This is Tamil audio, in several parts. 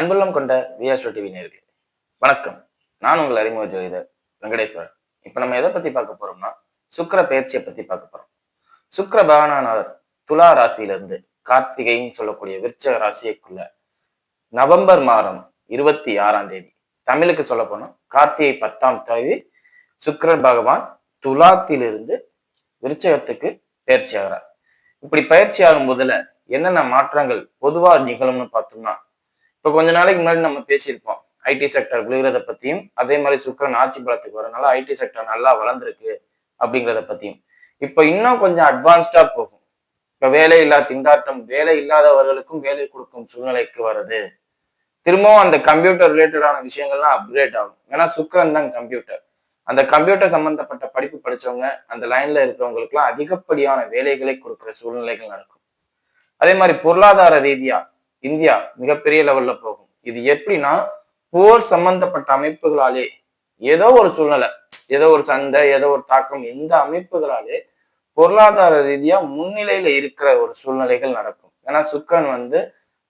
அன்புள்ளம் கொண்ட விஆஸ்ட்ரோ டிவி நேர்கள் வணக்கம். நான் உங்கள் அறிமுக ஜோதிடர் வெங்கடேஸ்வரன். இப்ப நம்ம எதை பத்தி பார்க்க போறோம்னா சுக்கிர பயிற்சியை பற்றி பார்க்க போறோம். சுக்கர பகவானானவர் துலா ராசியிலிருந்து கார்த்திகைன்னு சொல்லக்கூடிய விருச்சக ராசியைக்குள்ள நவம்பர் மாதம் இருபத்தி ஆறாம் தேதி தமிழுக்கு சொல்ல போனா கார்த்திகை பத்தாம் தேதி சுக்கிரன் பகவான் துலாத்திலிருந்து விருச்சகத்துக்கு பயிற்சி ஆகிறார். இப்படி பயிற்சி ஆகும் போதுல என்னென்ன மாற்றங்கள் பொதுவா நிகழும்னு பார்த்தோம்னா இப்ப கொஞ்ச நாளைக்கு முன்னாடி நம்ம பேசியிருப்போம். ஐடி செக்டர் விழுகிறத பத்தியும் அதே மாதிரி சுக்கரன் ஆட்சி பலத்துக்கு வரனால ஐடி செக்டர் நல்லா வளர்ந்துருக்கு அப்படிங்கிறத பத்தியும். இப்ப இன்னும் கொஞ்சம் அட்வான்ஸ்டா போகும். இப்ப வேலை இல்லா திண்டாட்டம் வேலை இல்லாதவர்களுக்கும் வேலை கொடுக்கும் சூழ்நிலைக்கு வருது திரும்பவும் அந்த கம்ப்யூட்டர் ரிலேட்டடான விஷயங்கள்லாம் அப்கிரேட் ஆகும். ஏன்னா சுக்கரன் தான் கம்ப்யூட்டர் அந்த கம்ப்யூட்டர் சம்பந்தப்பட்ட படிப்பு படிச்சவங்க அந்த லைன்ல இருக்கிறவங்களுக்குலாம் அதிகப்படியான வேலைகளை கொடுக்குற சூழ்நிலைகள் நடக்கும். அதே மாதிரி பொருளாதார ரீதியா இந்தியா மிகப்பெரிய லெவல்ல போகும். இது எப்படின்னா போர் சம்பந்தப்பட்ட அமைப்புகளாலே ஏதோ ஒரு சூழ்நிலை ஏதோ ஒரு சண்டை ஏதோ ஒரு தாக்கம் இந்த அமைப்புகளாலே பொருளாதார ரீதியா முன்னிலையில இருக்கிற ஒரு சூழ்நிலைகள் நடக்கும். ஏன்னா சுக்கரன் வந்து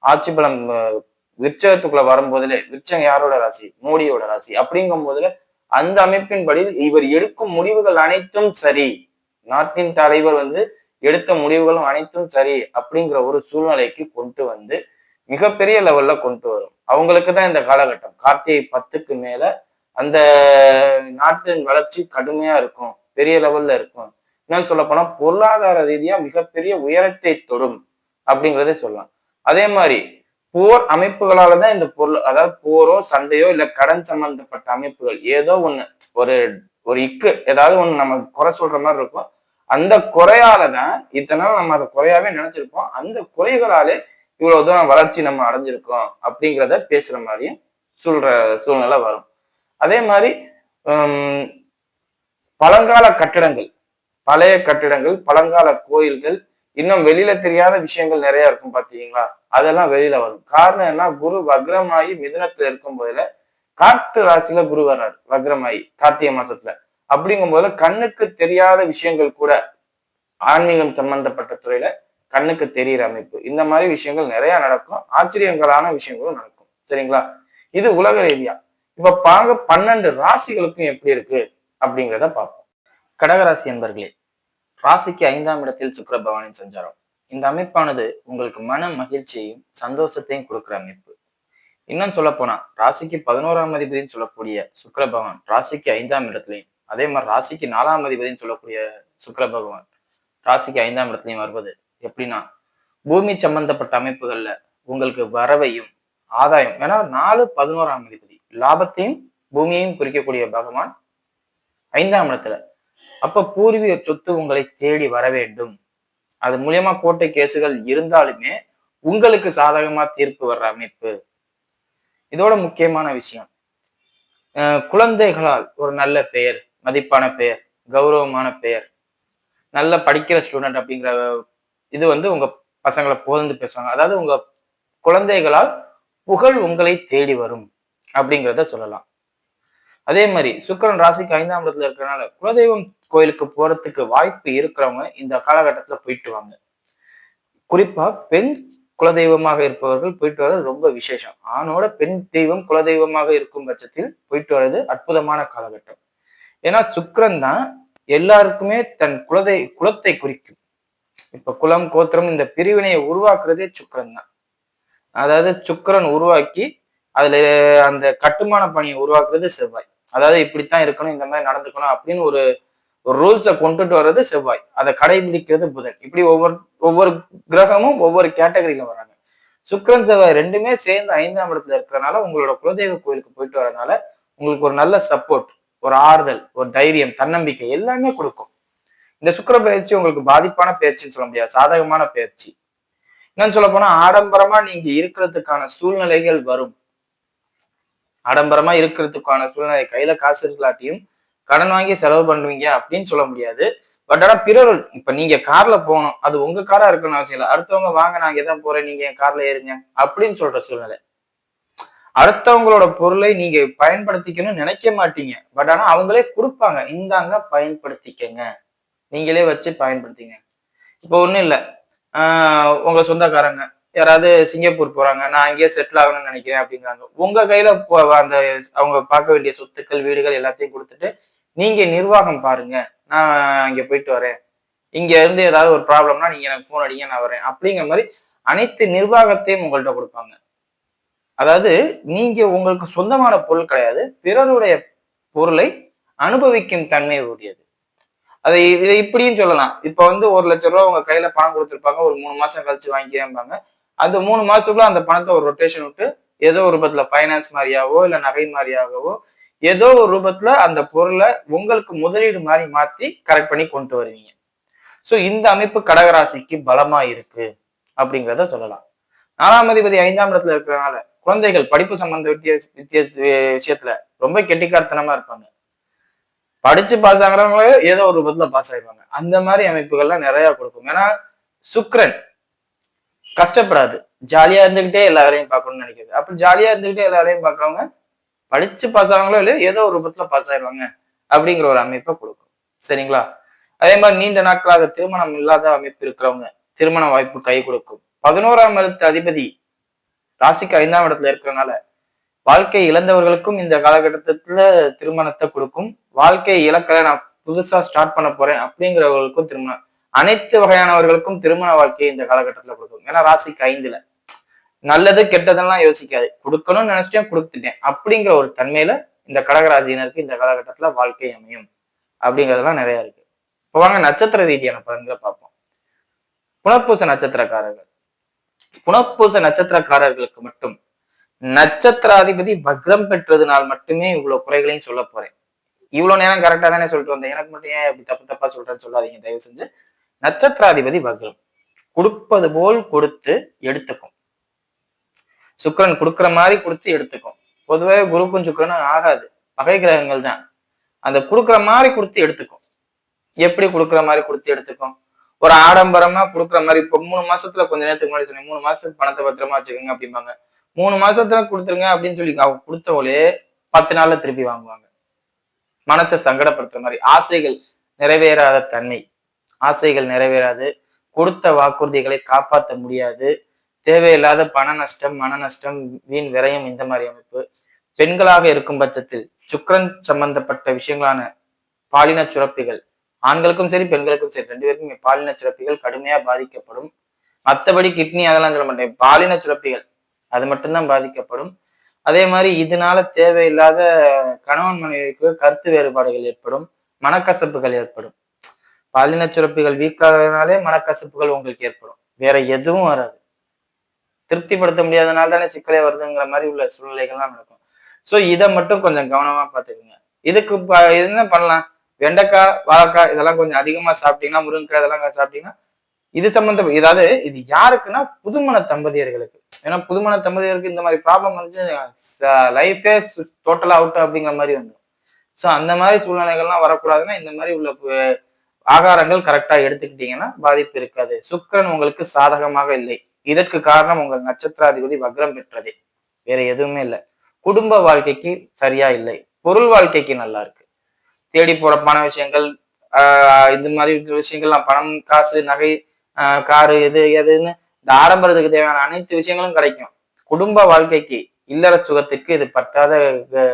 ஆட்சி பலம் அஹ், விருச்சகத்துக்குள்ள வரும்போதுல யாரோட ராசி? மோடியோட ராசி. அப்படிங்கும் போதுல அந்த அமைப்பின்படி இவர் எடுக்கும் முடிவுகள் அனைத்தும் சரி. நாட்டின் தலைவர் வந்து எடுத்த முடிவுகளும் அனைத்தும் சரி அப்படிங்கிற ஒரு சூழ்நிலைக்கு கொண்டு வந்து மிகப்பெரிய லெவல்ல கொண்டு வரும். அவங்களுக்கு தான் இந்த காலகட்டம். கார்த்திகை பத்துக்கு மேல அந்த நாட்டின் வளர்ச்சி கடுமையா இருக்கும். பெரிய லெவல்ல இருக்கும். என்னன்னு சொல்ல போனா பொருளாதார ரீதியா மிகப்பெரிய உயரத்தை தொடும் அப்படிங்கிறதே சொல்லலாம். அதே மாதிரி போர் அமைப்புகளால தான் இந்த பொருள் அதாவது போரோ சண்டையோ இல்ல கடன் சம்பந்தப்பட்ட அமைப்புகள் ஏதோ ஒண்ணு ஒரு ஒரு இக்கு ஏதாவது ஒண்ணு நம்ம குறை சொல்ற மாதிரி இருக்கும். அந்த குறையால தான் இத்தனை நம்ம அதை குறையாவே நினைச்சிருப்போம். அந்த குறைகளாலே இவ்வளவு தூரம் வளர்ச்சி நம்ம அடைஞ்சிருக்கோம் அப்படிங்கிறத பேசுற மாதிரியும் சொல்ற சூழ்நிலை வரும். அதே மாதிரி பழங்கால கட்டிடங்கள் பழைய கட்டிடங்கள் பழங்கால கோயில்கள் இன்னும் வெளியில தெரியாத விஷயங்கள் நிறைய இருக்கும் பாத்தீங்களா? அதெல்லாம் வெளியில வரும். காரணம் என்ன? குரு வக்ரமாயி மிதுனத்துல இருக்கும் போதுல காத்து ராசியில குரு வர்றாரு வக்ரமாயி கார்த்திகை மாசத்துல. அப்படிங்கும் போது கண்ணுக்கு தெரியாத விஷயங்கள் கூட ஆன்மீகம் சம்பந்தப்பட்ட துறையில கண்ணுக்கு தெரியிற அமைப்பு. இந்த மாதிரி விஷயங்கள் நிறைய நடக்கும். ஆச்சரியங்களான விஷயங்களும் நடக்கும். சரிங்களா? இது உலக ரீதியா. இப்ப பாங்க பன்னெண்டு ராசிகளுக்கும் எப்படி இருக்கு அப்படிங்கிறத பார்ப்போம். கடகராசி என்பர்களே ராசிக்கு ஐந்தாம் இடத்தில் சுக்கர பகவானின் சஞ்சாரம். இந்த அமைப்பானது உங்களுக்கு மன மகிழ்ச்சியையும் சந்தோஷத்தையும் கொடுக்குற அமைப்பு. இன்னும் சொல்ல போனா ராசிக்கு பதினோராம் அதிபதினு சொல்லக்கூடிய சுக்கர பகவான் ராசிக்கு ஐந்தாம் இடத்துலையும் அதே மாதிரி ராசிக்கு நாலாம் அதிபதினு சொல்லக்கூடிய சுக்கர பகவான் ராசிக்கு ஐந்தாம் இடத்துலையும் வருவது எப்படின்னா பூமி சம்பந்தப்பட்ட அமைப்புகள்ல உங்களுக்கு வரவையும் ஆதாயம் ஏன்னா நாலு பதினோராம் அதிபதி. லாபத்தையும் பூமியையும் குறிக்கக்கூடிய பகவான் ஐந்தாம் இடத்துல. அப்ப பூர்வீக சொத்து உங்களை தேடி வர வேண்டும். அது மூலியமா கோட்டை கேசுகள் இருந்தாலுமே உங்களுக்கு சாதகமா தீர்ப்பு வர்ற அமைப்பு. இதோட முக்கியமான விஷயம். குழந்தைகளால் ஒரு நல்ல பெயர் மதிப்பான பெயர் கௌரவமான பெயர் நல்ல படிக்கிற ஸ்டூடெண்ட் அப்படிங்கிற இது வந்து உங்க பசங்களை புகழ்ந்து பேசுவாங்க. அதாவது உங்க குழந்தைகளால் புகழ் உங்களை தேடி வரும் அப்படிங்கிறத சொல்லலாம். அதே மாதிரி சுக்கரன் ராசிக்கு ஐந்தாம் இடத்துல இருக்கிறனால குலதெய்வம் கோயிலுக்கு போறதுக்கு வாய்ப்பு இருக்கிறவங்க இந்த காலகட்டத்துல போயிட்டு வாங்க. குறிப்பா பெண் குலதெய்வமாக இருப்பவர்கள் போயிட்டு வர்றது ரொம்ப விசேஷம். ஆணோட பெண் தெய்வம் குலதெய்வமாக இருக்கும் பட்சத்தில் போயிட்டு வர்றது அற்புதமான காலகட்டம். ஏன்னா சுக்கரன் தான் எல்லாருக்குமே தன் குலதெய் குலத்தை குறிக்கும். இப்ப குலம் கோத்திரம் இந்த பிரிவினையை உருவாக்குறதே சுக்கரன் தான். அதாவது சுக்கரன் உருவாக்கி அதுல அந்த கட்டுமான பணியை உருவாக்குறது செவ்வாய். அதாவது இப்படித்தான் இருக்கணும் இந்த மாதிரி நடந்துக்கணும் அப்படின்னு ஒரு ஒரு ரூல்ஸை கொண்டுட்டு வர்றது செவ்வாய். அதை கடைபிடிக்கிறது புதன். இப்படி ஒவ்வொரு ஒவ்வொரு கிரகமும் ஒவ்வொரு கேட்டகரியில வராங்க. சுக்கரன் செவ்வாய் ரெண்டுமே சேர்ந்து ஐந்தாம் இடத்துல இருக்கிறனால உங்களோட குலதெய்வ கோயிலுக்கு போயிட்டு வரனால உங்களுக்கு ஒரு நல்ல சப்போர்ட் ஒரு ஆறுதல் ஒரு தைரியம் தன்னம்பிக்கை எல்லாமே கொடுக்கும். இந்த சுக்கிர பயிற்சி உங்களுக்கு பாதிப்பான பயிற்சின்னு சொல்ல முடியாது. சாதகமான பயிற்சி. என்னன்னு சொல்ல போனா ஆடம்பரமா நீங்க இருக்கிறதுக்கான சூழ்நிலைகள் வரும். ஆடம்பரமா இருக்கிறதுக்கான சூழ்நிலை. கையில காசு இருக்கலாட்டியும் கடன் வாங்கி செலவு பண்ணுவீங்க அப்படின்னு சொல்ல முடியாது. பட் ஆனா பிறர் இப்ப நீங்க கார்ல போகணும். அது உங்க காரா இருக்கணும்னு அவசியம் இல்லை. அடுத்தவங்க வாங்க நான் தான் போறேன். நீங்க என் கார்ல ஏறுங்க. அப்படின்னு சொல்ற சூழ்நிலை. அடுத்தவங்களோட பொருளை நீங்க பயன்படுத்திக்கணும்னு நினைக்க மாட்டீங்க. பட் ஆனா அவங்களே கொடுப்பாங்க. இந்தாங்க பயன்படுத்திக்கங்க. நீங்களே வச்சு பயன்படுத்திங்க. இப்போ ஒன்றும் இல்லை. உங்கள் சொந்தக்காரங்க யாராவது சிங்கப்பூர் போறாங்க நான் அங்கேயே செட்டில் ஆகணும்னு நினைக்கிறேன் அப்படிங்கிறாங்க. உங்க கையில போ- அந்த அவங்க பார்க்க வேண்டிய சொத்துக்கள் வீடுகள் எல்லாத்தையும் கொடுத்துட்டு நீங்க நிர்வாகம் பாருங்க. நான் அங்கே போயிட்டு வரேன். இங்க இருந்து ஏதாவது ஒரு ப்ராப்ளம்னா நீங்க எனக்கு ஃபோன் அடிங்க நான் வரேன். அப்படிங்கிற மாதிரி அனைத்து நிர்வாகத்தையும் உங்கள்கிட்ட கொடுப்பாங்க. அதாவது நீங்க உங்களுக்கு சொந்தமான பொருள் கிடையாது பிறருடைய பொருளை அனுபவிக்கும் தன்மை உடையது. அதை இதை இப்படியும் சொல்லலாம். இப்போ வந்து ஒரு லட்ச ரூபா உங்க கையில பணம் கொடுத்துருப்பாங்க. ஒரு மூணு மாசம் கழிச்சு வாங்கிக்கிறேன்பாங்க. அந்த மூணு மாசத்துக்குள்ள அந்த பணத்தை ஒரு ரொட்டேஷன் விட்டு ஏதோ ஒரு ரூபத்துல ஃபைனான்ஸ் மாதிரியாவோ இல்ல நகை மாதிரியாகவோ ஏதோ ஒரு ரூபத்துல அந்த பொருளை உங்களுக்கு முதலீடு மாதிரி மாத்தி கரெக்ட் பண்ணி கொண்டு வருவீங்க. சோ இந்த அமைப்பு கடகராசிக்கு பலமா இருக்கு அப்படிங்கிறத சொல்லலாம். நாலாம் அதிபதி ஐந்தாம் இடத்துல இருக்கிறனால குழந்தைகள் படிப்பு சம்பந்த வித்திய வித்திய விஷயத்துல ரொம்ப கெட்டிக்காரத்தனமா இருப்பாங்க. படிச்சு பாஸ் ஆகுறவங்களே ஏதோ ஒரு விபத்துல பாஸ் ஆயிடுவாங்க அந்த மாதிரி அமைப்புகள்லாம் நிறைய கொடுக்கும். ஏன்னா சுக்ரன் கஷ்டப்படாது. ஜாலியா இருந்துகிட்டே எல்லா வேலையும் பார்க்கணும்னு நினைக்கிறது அப்ப ஜாலியா இருந்துகிட்டே எல்லா வேலையும் பார்க்கறவங்க படிச்சு பாஸ் ஆகுங்களோ இல்லையோ ஏதோ ஒரு ரூபத்துல பாஸ் ஆயிடுவாங்க அப்படிங்கிற ஒரு அமைப்பை கொடுக்கும். சரிங்களா? அதே மாதிரி நீண்ட நாட்களாக திருமணம் இல்லாத அமைப்பு இருக்கிறவங்க திருமண வாய்ப்பு கை கொடுக்கும். பதினோராம் இடத்து அதிபதி ராசிக்கு ஐந்தாம் இடத்துல இருக்கிறனால வாழ்க்கை இழந்தவர்களுக்கும் இந்த காலகட்டத்துல திருமணத்தை கொடுக்கும். வாழ்க்கை இழக்கல நான் புதுசா ஸ்டார்ட் பண்ண போறேன் அப்படிங்கிறவர்களுக்கும் திருமணம். அனைத்து வகையானவர்களுக்கும் திருமண வாழ்க்கையை இந்த காலகட்டத்துல கொடுக்கும். ஏன்னா ராசிக்கு ஐந்துல. நல்லது கெட்டதெல்லாம் யோசிக்காது. கொடுக்கணும்னு நினைச்சிட்டேன் கொடுத்துட்டேன். அப்படிங்கிற ஒரு தன்மையில இந்த கடகராசினருக்கு இந்த காலகட்டத்துல வாழ்க்கை அமையும். அப்படிங்கிறதெல்லாம் நிறைய இருக்கு. இப்போ வாங்க நட்சத்திர ரீதியான பலன்களை பார்ப்போம். புனப்பூச நட்சத்திரக்காரர்கள். புனப்பூச நட்சத்திரக்காரர்களுக்கு மட்டும் நட்சத்திராதிபதி வக்ரம் பெற்றதுனால் மட்டுமே இவ்வளவு குறைகளையும் சொல்ல போறேன். இவ்வளவு நேரம் கரெக்டா தானே சொல்லிட்டு வந்தேன். எனக்கு மட்டும் ஏன் இப்படி தப்பு தப்பா சொல்றேன்னு சொல்லாதீங்க. தயவு செஞ்சு நட்சத்திராதிபதி வக்ரம். கொடுப்பது போல் கொடுத்து எடுத்துக்கும். சுக்கிரன் கொடுக்குற மாதிரி கொடுத்து எடுத்துக்கும். பொதுவாக குருக்கும் சுக்கரனும் ஆகாது. பகை கிரகங்கள் தான். அந்த கொடுக்குற மாதிரி கொடுத்து எடுத்துக்கும். எப்படி கொடுக்குற மாதிரி கொடுத்து எடுத்துக்கும்? ஒரு ஆடம்பரமா கொடுக்குற மாதிரி இப்போ மூணு மாசத்துல கொஞ்ச நேரத்துக்கு முன்னாடி சொன்னேன். மூணு மாசத்துக்கு பணத்தை பத்திரமா வச்சுக்கோங்க அப்படிம்பாங்க. மூணு மாசத்துல கொடுத்துருங்க அப்படின்னு சொல்லி அவங்க கொடுத்தவளே பத்து நாள்ல திருப்பி வாங்குவாங்க. மனசை சங்கடப்படுத்துற மாதிரி ஆசைகள் நிறைவேறாத தன்மை. ஆசைகள் நிறைவேறாது. கொடுத்த வாக்குறுதிகளை காப்பாற்ற முடியாது. தேவையில்லாத பண நஷ்டம் மன நஷ்டம் வீண் விரயம் இந்த மாதிரி அமைப்பு. பெண்களாக இருக்கும் பட்சத்தில் சுக்கிரன் சம்பந்தப்பட்ட விஷயங்களான பாலின சுரப்பிகள் ஆண்களுக்கும் சரி பெண்களுக்கும் சரி ரெண்டு பேருக்கும் பாலின சுரப்பிகள் கடுமையா பாதிக்கப்படும். மத்தபடி கிட்னி அதெல்லாம் சொல்ல மாட்டேன். பாலின சுரப்பிகள் அது மட்டும்தான் பாதிக்கப்படும். அதே மாதிரி இதனால தேவையில்லாத கணவன் மனைவிக்கு கருத்து வேறுபாடுகள் ஏற்படும் மனக்கசப்புகள் ஏற்படும். பாலின சுரப்பிகள் வீக்காததுனாலே மனக்கசப்புகள் உங்களுக்கு ஏற்படும். வேற எதுவும் வராது. திருப்திப்படுத்த முடியாதனால தானே சிக்கலே வருதுங்கிற மாதிரி உள்ள சூழ்நிலைகள்லாம் நடக்கும். சோ இதை மட்டும் கொஞ்சம் கவனமா பார்த்துக்கோங்க. இதுக்கு என்ன பண்ணலாம்? வெண்டைக்காய் வாழைக்காய் இதெல்லாம் கொஞ்சம் அதிகமா சாப்பிட்டீங்கன்னா முருங்கைக்காய் இதெல்லாம் சாப்பிட்டீங்கன்னா இது சம்பந்தம் அதாவது இது யாருக்குன்னா புதுமண தம்பதியர்களுக்கு. ஏன்னா புதுமண தம்பதியருக்கு இந்த மாதிரி ப்ராப்ளம் வந்து லைஃபே டோட்டலா அவுட் அப்படிங்கிற மாதிரி வந்துடும் ஸோ அந்த மாதிரி சூழ்நிலைகள்லாம் வரக்கூடாதுன்னா இந்த மாதிரி உள்ள ஆகாரங்கள் கரெக்டா எடுத்துக்கிட்டீங்கன்னா பாதிப்பு இருக்காது. சுக்கரன் உங்களுக்கு சாதகமாக இல்லை. இதற்கு காரணம் உங்கள் நட்சத்திராதிபதி வக்ரம் பெற்றதே. வேற எதுவுமே இல்லை. குடும்ப வாழ்க்கைக்கு சரியா இல்லை. பொருள் வாழ்க்கைக்கு நல்லா இருக்கு. தேடி போற பண விஷயங்கள் ஆஹ் இந்த மாதிரி விஷயங்கள்லாம் பணம் காசு நகை ஆஹ் காரு எது எதுன்னு இந்த ஆடம்பரத்துக்கு தேவையான அனைத்து விஷயங்களும் கிடைக்கும். குடும்ப வாழ்க்கைக்கு இல்லற சுகத்திற்கு இது பத்தாத சுக்கர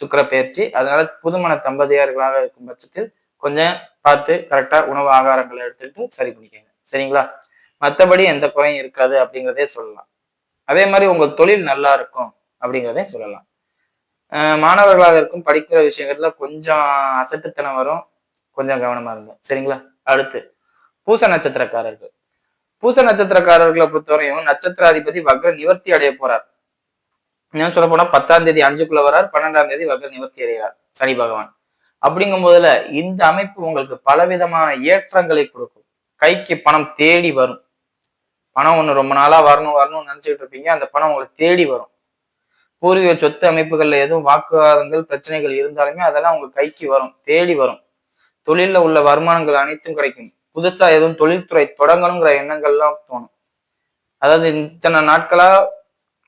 சுக்கிர பயிற்சி. அதனால புதுமண தம்பதியர்களாக இருக்கும் பட்சத்தில் கொஞ்சம் பார்த்து கரெக்டா உணவு ஆகாரங்களை எடுத்துட்டு சரி பண்ணிக்கோங்க. சரிங்களா? மற்றபடி எந்த குறையும் இருக்காது அப்படிங்கிறதே சொல்லலாம். அதே மாதிரி உங்க தொழில் நல்லா இருக்கும் அப்படிங்கிறதே சொல்லலாம். மாணவர்களாக இருக்கும் படிக்கிற விஷயங்கள்ல கொஞ்சம் அசட்டுத்தனம் வரும். கொஞ்சம் கவனமா இருங்க. சரிங்களா? அடுத்து பூச நட்சத்திரக்காரர்கள். பூச நட்சத்திரக்காரர்களை பொறுத்தவரையும் நட்சத்திராதிபதி வக்ர நிவர்த்தி அடைய போறார். என்ன சொல்ல போனா பத்தாம் தேதி அஞ்சுக்குள்ள வரார் பன்னெண்டாம் தேதி வக்ர நிவர்த்தி அடைகிறார் சனி பகவான். அப்படிங்கும் போதுல இந்த அமைப்பு உங்களுக்கு பலவிதமான ஏற்றங்களை கொடுக்கும். கைக்கு பணம் தேடி வரும். பணம் ஒண்ணு ரொம்ப நாளா வரணும் வரணும்னு நினைச்சிட்டு இருப்பீங்க. அந்த பணம் உங்களுக்கு தேடி வரும். பூர்வீக சொத்து அமைப்புகள்ல எதுவும் வாக்குவாதங்கள் பிரச்சனைகள் இருந்தாலுமே அதெல்லாம் உங்க கைக்கு வரும் தேடி வரும். தொழில்ல உள்ள வருமானங்கள் அனைத்தும் கிடைக்கும். புதுசா எதுவும் தொழில்துறை தொடங்கணுங்கிற எண்ணங்கள்லாம் தோணும். அதாவது இத்தனை நாட்களா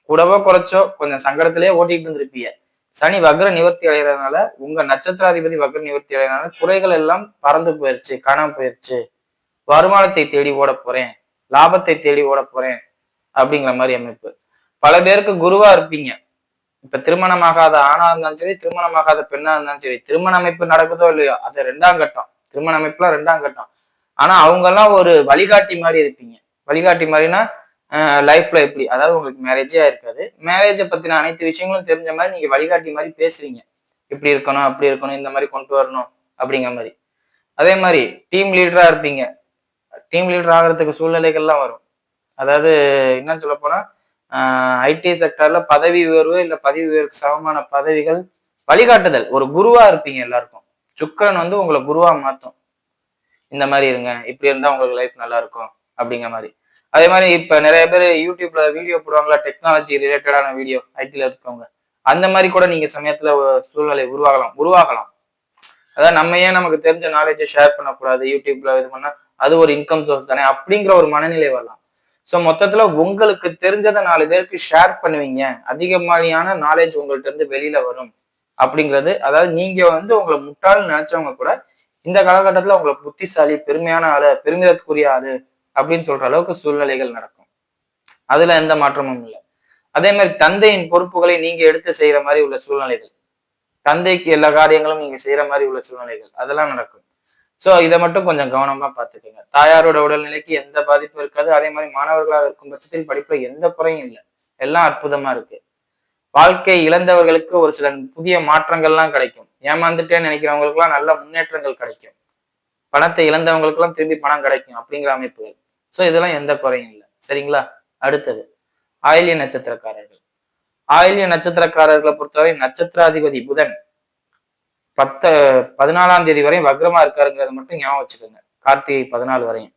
கூடவோ குறைச்சோ கொஞ்சம் சங்கடத்திலேயே ஓட்டிட்டு இருந்திருப்பீங்க. சனி வக்ர நிவர்த்தி அடைகிறதுனால உங்க நட்சத்திராதிபதி வக்ர நிவர்த்தி அடைகிறதுனால குறைகள் எல்லாம் பறந்து போயிருச்சு காணாம போயிருச்சு. வருமானத்தை தேடி ஓட போறேன் லாபத்தை தேடி ஓட போறேன் அப்படிங்கிற மாதிரி அமைப்பு. பல பேருக்கு குருவா இருப்பீங்க. இப்ப திருமணமாகாத ஆணா இருந்தாலும் சரி திருமணமாகாத பெண்ணா இருந்தாலும் சரி திருமண அமைப்பு நடக்குதோ இல்லையோ அது ரெண்டாம் கட்டம். திருமண அமைப்புலாம் ரெண்டாம் கட்டம். ஆனா அவங்க எல்லாம் ஒரு வழிகாட்டி மாதிரி இருப்பீங்க. வழிகாட்டி மாதிரினா லைஃப்ல எப்படி அதாவது உங்களுக்கு மேரேஜே இருக்காது. மேரேஜை பத்தின அனைத்து விஷயங்களும் தெரிஞ்ச மாதிரி நீங்க வழிகாட்டி மாதிரி பேசுறீங்க. இப்படி இருக்கணும் அப்படி இருக்கணும் இந்த மாதிரி கொண்டு வரணும் அப்படிங்கிற மாதிரி. அதே மாதிரி டீம் லீடரா இருப்பீங்க. டீம் லீடர் ஆகிறதுக்கு சூழ்நிலைகள்லாம் வரும். அதாவது என்ன சொல்ல போனா ஐடி செக்டர்ல பதவி உயர்வு இல்ல பதவி உயர்வுக்கு சமமான பதவிகள் வழிகாட்டுதல். ஒரு குருவா இருப்பீங்க எல்லாருக்கும். சுக்கரன் வந்து உங்களை குருவா மாத்தும். இந்த மாதிரி இருங்க. இப்படி இருந்தா உங்களுக்கு லைஃப் நல்லா இருக்கும் அப்படிங்கிற மாதிரி. அதே மாதிரி இப்ப நிறைய பேர் யூடியூப்ல வீடியோ போடுவாங்களா டெக்னாலஜி ரிலேட்டடான வீடியோ ஐடில இருக்கவங்க. அந்த மாதிரி கூட நீங்க சமயத்துல சூழ்நிலை உருவாகலாம் உருவாகலாம். அதாவது நம்ம ஏன் நமக்கு தெரிஞ்ச நாலேஜை ஷேர் பண்ணக்கூடாது யூடியூப்ல இது பண்ணா? அது ஒரு இன்கம் சோர்ஸ் தானே அப்படிங்கிற ஒரு மனநிலை வரலாம். ஸோ மொத்தத்துல உங்களுக்கு தெரிஞ்சதை நாலு பேருக்கு ஷேர் பண்ணுவீங்க. அதிகமானியான நாலேஜ் உங்கள்கிட்ட இருந்து வெளியில வரும் அப்படிங்கிறது. அதாவது நீங்க வந்து உங்களை முட்டாள் நினைச்சவங்க கூட இந்த காலகட்டத்துல உங்களை புத்திசாலி பெருமையான ஆளு பெருமிதத்துக்குரிய ஆளு அப்படின்னு சொல்ற அளவுக்கு சூழ்நிலைகள் நடக்கும். அதுல எந்த மாற்றமும் இல்லை. அதே மாதிரி தந்தையின் பொறுப்புகளை நீங்க எடுத்து செய்யற மாதிரி உள்ள சூழ்நிலைகள். தந்தைக்கு எல்லா காரியங்களும் நீங்க செய்யற மாதிரி உள்ள சூழ்நிலைகள். அதெல்லாம் நடக்கும். சோ இதை மட்டும் கொஞ்சம் கவனமா பாத்துக்கோங்க தாயாரோட உடல்நிலைக்கு எந்த பாதிப்பும் இருக்காது. அதே மாதிரி மாணவர்களாக இருக்கும் பட்சத்தில் படிப்புல எந்த குறையும் இல்லை. எல்லாம் அற்புதமா இருக்கு. வாழ்க்கை இழந்தவர்களுக்கு ஒரு சில புதிய மாற்றங்கள்லாம் கிடைக்கும். ஏமாந்துட்டேன்னு நினைக்கிறவங்களுக்குலாம் நல்ல முன்னேற்றங்கள் கிடைக்கும். பணத்தை இழந்தவங்களுக்குலாம் திரும்பி பணம் கிடைக்கும் அப்படிங்கிற அமைப்புகள். ஸோ இதெல்லாம் எந்த குறையும் இல்லை. சரிங்களா? அடுத்தது ஆயிலிய நட்சத்திரக்காரர்கள். ஆயிலிய நட்சத்திரக்காரர்களை பொறுத்தவரை நட்சத்திராதிபதி புதன் பத்த பதினாலாம் தேதி வரையும் வக்ரமா இருக்காருங்கிறத மட்டும் ஞாபகம் வச்சுக்கோங்க. கார்த்திகை பதினாலு வரையும்.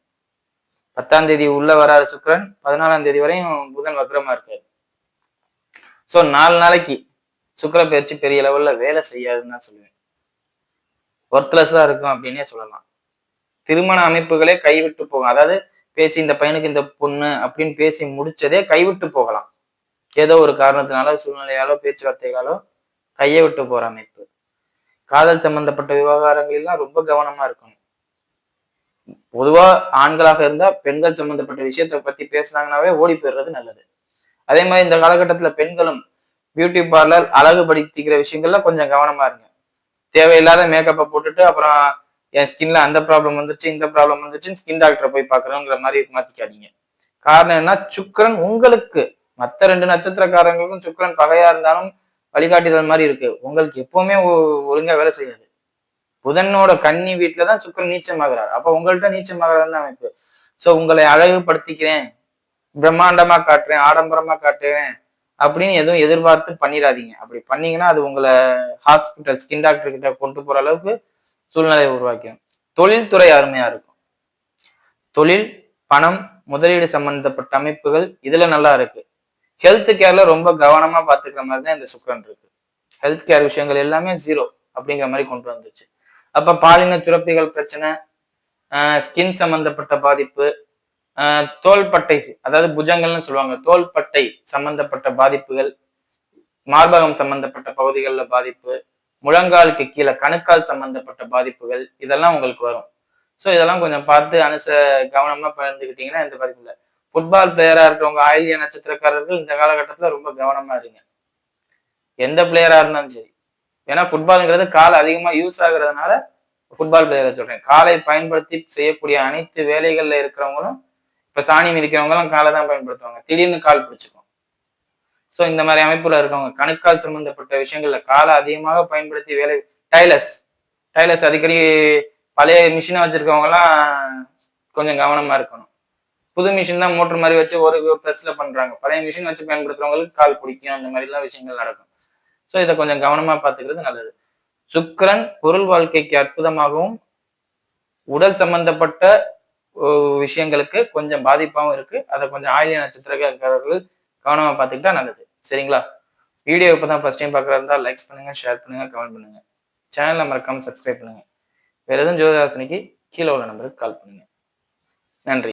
பத்தாம் தேதி உள்ள வராரு சுக்கரன் பதினாலாம் தேதி வரையும் புதன் வக்ரமா இருக்காரு. ஸோ நாலு நாளைக்கு சுக்கர பயிற்சி பெரிய லெவல்ல வேலை செய்யாதுன்னு தான் சொல்லுவேன். ஒர்க்லெஸ் தான் இருக்கும் அப்படின்னே சொல்லலாம். திருமண அமைப்புகளே கைவிட்டு போகும். அதாவது பேசி இந்த பையனுக்கு இந்த பொண்ணு அப்படின்னு பேசி முடிச்சதே கைவிட்டு போகலாம். ஏதோ ஒரு காரணத்தினால சூழ்நிலையாலோ பேச்சுவார்த்தைகளாலோ கையை விட்டு போற அமைப்பு. காதல் சம்பந்தப்பட்ட விவகாரங்களெல்லாம் ரொம்ப கவனமா இருக்கணும். பொதுவா ஆண்களாக இருந்தா பெண்கள் சம்பந்தப்பட்ட விஷயத்த பத்தி பேசுனாங்கன்னாவே ஓடி போயிடுறது நல்லது. அதே மாதிரி இந்த காலகட்டத்தில் பெண்களும் பியூட்டி பார்லர் அழகுபடுத்திக்கிற விஷயங்கள்ல கொஞ்சம் கவனமா இருங்க. தேவையில்லாத மேக்கப்பை போட்டுட்டு அப்புறம் என் ஸ்கின்ல அந்த ப்ராப்ளம் வந்துச்சு இந்த ப்ராப்ளம் வந்துருச்சுன்னு ஸ்கின் டாக்டரை போய் பாக்குறோங்கிற மாதிரி மாத்திக்காதீங்க. காரணம் என்ன சுக்கரன் உங்களுக்கு மற்ற ரெண்டு நட்சத்திரக்காரங்களுக்கும் சுக்கரன் பகையா இருந்தாலும் வழிகாட்டுதல் மாதிரி இருக்கு. உங்களுக்கு எப்பவுமே ஒழுங்கா வேலை செய்யாது. புதனோட கன்னி வீட்டுல தான் சுக்கரன் நீச்சமாகிறார். அப்ப உங்கள்கிட்ட நீச்சமாகிறார் அமைப்பு. சோ உங்களை அழகுபடுத்திக்கிறேன். பிரம்மாண்டமா காட்டுறேன் ஆடம்பரமா காட்டுறேன் அப்படின்னு எதுவும் எதிர்பார்த்து பண்ணிடாதீங்க அப்படி பண்ணீங்கன்னா அது உங்களை ஹாஸ்பிட்டல் ஸ்கின் டாக்டர் கிட்ட கொண்டு போற அளவுக்கு சூழ்நிலையை உருவாக்கும் தொழில்துறை அருமையா இருக்கும். தொழில் பணம் முதலீடு சம்பந்தப்பட்ட அமைப்புகள் இதுல நல்லா இருக்கு. ஹெல்த் கேர்ல ரொம்ப கவனமா பாத்துக்கிற மாதிரி தான் இந்த சுக்கரன் இருக்கு. ஹெல்த் கேர் விஷயங்கள் எல்லாமே ஜீரோ அப்படிங்கிற மாதிரி கொண்டு வந்துச்சு. அப்ப பாலின சுரப்பிகள் பிரச்சனை ஸ்கின் சம்பந்தப்பட்ட பாதிப்பு தோள்பட்டை அதாவது புஜங்கள்னு சொல்லுவாங்க. தோள்பட்டை சம்பந்தப்பட்ட பாதிப்புகள் மார்பகம் சம்பந்தப்பட்ட பகுதிகளில் பாதிப்பு முழங்காலுக்கு கீழே கணுக்கால் சம்பந்தப்பட்ட பாதிப்புகள் இதெல்லாம் உங்களுக்கு வரும். ஸோ இதெல்லாம் கொஞ்சம் பார்த்து அனுச கவனமாக பகிர்ந்துக்கிட்டீங்கன்னா எந்த பாதிப்பு இல்லை. ஃபுட்பால் பிளேயராக இருக்கிறவங்க ஆயிலிய நட்சத்திரக்காரர்கள் இந்த காலகட்டத்தில் ரொம்ப கவனமாக இருங்க. எந்த பிளேயராக இருந்தாலும் சரி. ஏன்னா ஃபுட்பாலுங்கிறது கால் அதிகமாக யூஸ் ஆகுறதுனால ஃபுட்பால் பிளேயரை சொல்கிறேன் காலை பயன்படுத்தி செய்யக்கூடிய அனைத்து வேலைகளில் இருக்கிறவங்களும் இப்ப சாணி மிதிக்கிறவங்கலாம் காலை தான் பயன்படுத்துவாங்க. திடீர்னு கால் பிடிச்சிக்கும். ஸோ இந்த மாதிரி அமைப்புல இருக்கவங்க கணுக்கால் சம்பந்தப்பட்ட விஷயங்கள்ல காலை அதிகமாக பயன்படுத்தி வேலை டைலர்ஸ் டைலர்ஸ் அடிக்கடி பழைய மிஷினை வச்சிருக்கவங்கலாம் கொஞ்சம் கவனமா இருக்கணும். புது மிஷின் தான் மோட்டர் மாதிரி வச்சு ஒரு ப்ரெஸ்ல பண்றாங்க. பழைய மிஷின் வச்சு பயன்படுத்துறவங்களுக்கு கால் பிடிக்கும். அந்த மாதிரிலாம் விஷயங்கள் நடக்கும். ஸோ இதை கொஞ்சம் கவனமா பார்த்துக்கிறது நல்லது. சுக்கரன் பொருள் வாழ்க்கைக்கு அற்புதமாகவும் உடல் சம்பந்தப்பட்ட விஷயங்களுக்கு கொஞ்சம் பாதிப்பாகவும் இருக்கு. அதை கொஞ்சம் ஆயிலிய நட்சத்திரக்காரர்கள் கவனமா பார்த்துக்கிட்டா நல்லது. சரிங்களா? வீடியோ இப்போ தான் ஃபர்ஸ்ட் டைம் பார்க்குறதா இருந்தால் லைக்ஸ் பண்ணுங்க ஷேர் பண்ணுங்க கமெண்ட் பண்ணுங்க. சேனலை மறக்காம சப்ஸ்கிரைப் பண்ணுங்க. வேற எதுவும் ஜோதிதாசனிக்கு கீழே உள்ள நம்பருக்கு கால் பண்ணுங்க. நன்றி.